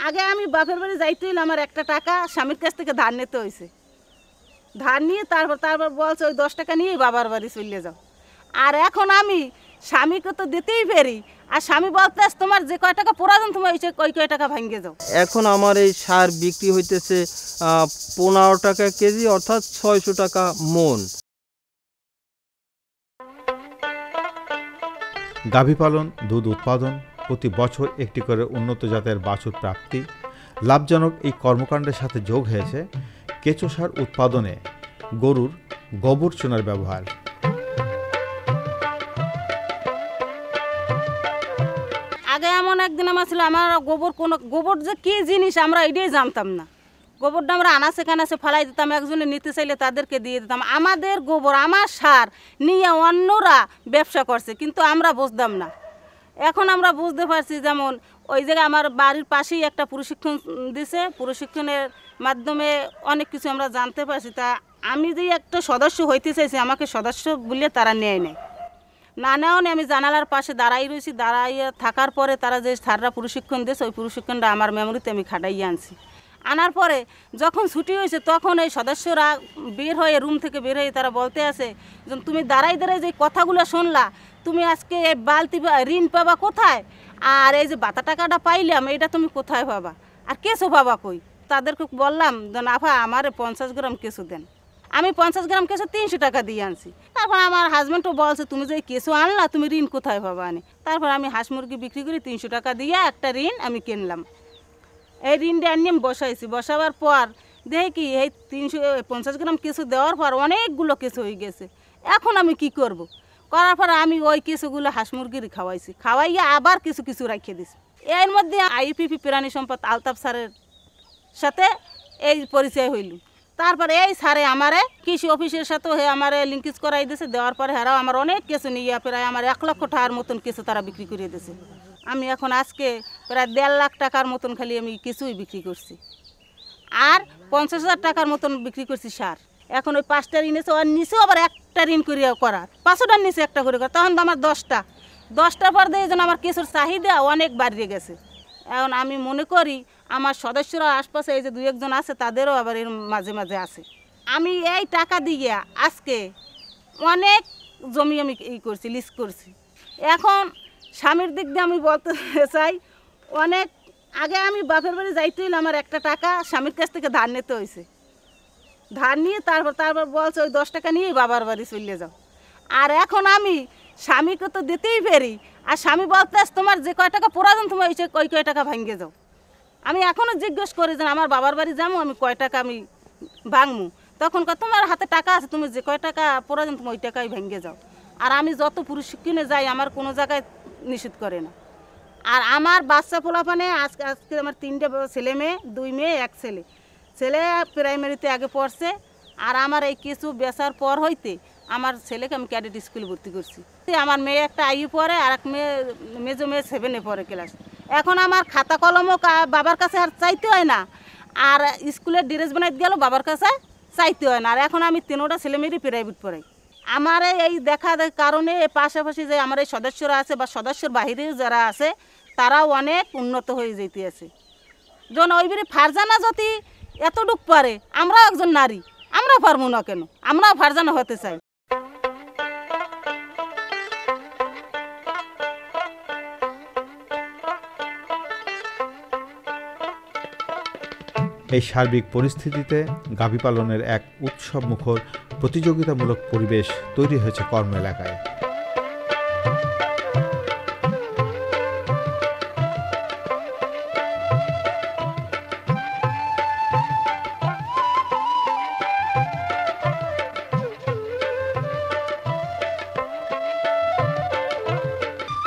আগে আমি বাপের বাড়ি যাইতে হইলে আমার একটা টাকা স্বামীর কাছ থেকে ধার নিতে হয়েছে ধার নিয়ে তারপর তারপর বলছে ওই দশ টাকা নিয়েই বাবার বাড়ি চলে যাও। আর এখন আমি স্বামীকে তো দিতেই পারি। আর স্বামী বলতে তোমার যে কয় টাকা প্রয়োজন তুমি ওই সে- ওই কয় টাকা ভাঙ্গে যাও। এখন আমার এই সার বিক্রি হইতেছে পনেরো টাকা কেজি অর্থাৎ ছয়শো টাকা মন। গাভী পালন দুধ উৎপাদন প্রতি বছর একটি করে উন্নত জাতের বাছুর প্রাপ্তি। লাভজনক এই কর্মকাণ্ডের সাথে যোগ হয়েছে কেঁচো সার উৎপাদনে, গরুর গোবর চুনার ব্যবহার। আগে এমন একদিন আমার ছিল, আমার গোবর কোনো, গোবর যে কী জিনিস আমরা এটাই জানতাম না। গোবরটা আমরা আনাসে কানাসে ফালাই দিতাম, একজনে নিতে চাইলে তাদেরকে দিয়ে দিতাম। আমাদের গোবর, আমার সার নিয়ে অন্যরা ব্যবসা করছে, কিন্তু আমরা বুঝতাম না। এখন আমরা বুঝতে পারছি যেমন ওই জায়গায় আমার বাড়ির পাশেই একটা প্রশিক্ষণ দিছে প্রশিক্ষণের মাধ্যমে অনেক কিছু আমরা জানতে পারছি। তা আমি যে একটা সদস্য হইতে চাইছি আমাকে সদস্য বলে তারা নেয় নেয় না নেও নি, আমি জানালার পাশে দাঁড়াই রয়েছি। দাঁড়াইয়া থাকার পরে তারা যে স্যাররা প্রশিক্ষণ দিয়েছে ওই প্রশিক্ষণটা আমার মেমোরিতে আমি খাটাইয়ে আনছি। আনার পরে যখন ছুটি হয়েছে তখন এই সদস্যরা বের হয়ে রুম থেকে বের হয়ে তারা বলতে যে তুমি দাঁড়াই দাঁড়াই যে কথাগুলো শুনলা তুমি আজকে এই বালতি ঋণ পাবা কোথায়? আর এই যে বাতা টাকাটা পাইলাম এটা তুমি কোথায় পাবা? আর কেসো পাবা কই? তাদেরকে বললাম নাফা আমার পঞ্চাশ গ্রাম কেসো দেন। আমি পঞ্চাশ গ্রাম কেসো তিনশো টাকা দিয়ে আনছি। তারপর আমার হাজব্যান্ডও বলছে, তুমি যে এই কেসো আনলা, তুমি ঋণ কোথায় পাবা? আনে। তারপর আমি হাঁস মুরগি বিক্রি করে, তিনশো টাকা দিয়ে একটা ঋণ আমি কিনলাম। এই ঋণটা আনিয়ে আমি বসাইছি। বসাবার পর দেখি কি এই তিনশো পঞ্চাশ গ্রাম কেঁচো দেওয়ার পর অনেকগুলো কেঁচো হয়ে গেছে। এখন আমি কি করব। করার পর আমি ওই কিছুগুলো হাঁস মুরগির খাওয়াইছি। খাওয়াইয়া আবার কিছু কিছু রাখিয়ে দিছি। এর মধ্যে আইপিপি প্রাণী সম্পদ আলতাফ স্যারের সাথে এই পরিচয় হইল। তারপরে এই স্যারে আমারে কৃষি অফিসের সাথেও হে আমারে লিঙ্কেজ করাই দিয়েছে দেওয়ার পরে হেরাও আমার অনেক কিছু নিয়ে প্রায় আমার এক লক্ষ টাকার মতন কিছু তারা বিক্রি করে দিয়েছে আমি এখন আজকে প্রায় দেড় লাখ টাকার মতন খালি আমি কিছুই বিক্রি করছি। আর পঞ্চাশ হাজার টাকার মতন বিক্রি করছি সার। এখন ওই পাঁচটা ঋণ এসে ওর নিচেও আবার একটা ঋণ করিয়া করার। পাঁচশোটার নিচে একটা করে করা তখন তো আমার দশটা। দশটার পর দিয়ে যেন আমার কিছুর চাহিদা অনেক বাড়িয়ে গেছে। এখন আমি মনে করি, আমার সদস্যরা আশপাশে এই যে দু একজন আছে, তাদেরও আবার এর মাঝে মাঝে আছে। আমি এই টাকা দিয়ে আজকে অনেক জমি আমি ই করছি লিস্ট করছি। এখন স্বামীর দিক দিয়ে আমি বলতে চাই, অনেক আগে আমি বাপের বাড়ি যাইতে হইলে আমার একটা টাকা স্বামীর কাছ থেকে ধার নিতে হয়েছে ধার নিয়ে তারপর তারপর বলছে, ওই দশ টাকা নিয়েই বাবার বাড়ি চলে যাও। আর এখন আমি স্বামীকে তো দিতেই পারি। আর স্বামী বলতে তোমার যে কয় টাকা প্রয়োজন তুমি ওই ওই কয় টাকা ভাঙিয়ে যাও। আমি এখনও জিজ্ঞেস করি যে, আমার বাবার বাড়ি যাব, আমি কয় টাকা আমি ভাঙমু তখন কয়, তোমার হাতে টাকা আছে, তুমি যে কয় টাকা প্রয়োজন তুমি ওই টাকাই ভেঙে যাও। আর আমি যত প্রশিক্ষণে যাই, আমার কোনো জায়গায় নিষেধ করে না। আর আমার বাচ্চা পোলাপানে আজকে আজকে আমার তিনটে ছেলে মেয়ে, দুই মেয়ে, এক ছেলে। ছেলে প্রাইমারিতে আগে পড়ছে, আর আমার এই কিছু বেচার পর হইতে আমার ছেলেকে আমি ক্যাডেট স্কুলে ভর্তি করছি। আমার মেয়ে একটা আইউ পড়ে, আর এক মেয়ে, মেজো মেয়ে সেভেনে পড়ে ক্লাস এখন আমার খাতা কলমও বাবার কাছে আর চাইতে হয় না। আর স্কুলের ড্রেস বানাইতে গেল বাবার কাছে চাইতে হয় না। আর এখন আমি তিনোটা ছেলে মেয়েরই প্রাইভেট পড়াই। আমার এই দেখা কারণে পাশাপাশি যে আমার এই সদস্যরা আছে বা সদস্যর বাহিরে যারা আছে, তারাও অনেক উন্নত হয়ে যেতে আছে। যখন ওই বেরি ফারজানা যদি এতটুক পারে, আমরাও একজন নারী, আমরা পারব না কেন? আমরাও ফারজানা হতে চাই। এই সার্বিক পরিস্থিতিতে গাভী পালনের এক উৎসব মুখর প্রতিযোগিতামূলক পরিবেশ তৈরি হয়েছে কর্ম এলাকায়।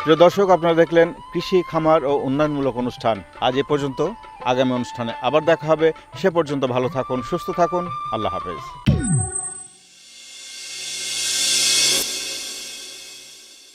প্রিয় দর্শক, আপনারা দেখলেন কৃষি, খামার ও উন্নয়নমূলক অনুষ্ঠান। আজ এ পর্যন্ত আগামী অনুষ্ঠানে আবার দেখা হবে। সে পর্যন্ত ভালো থাকুন, সুস্থ থাকুন। আল্লাহ হাফেজ।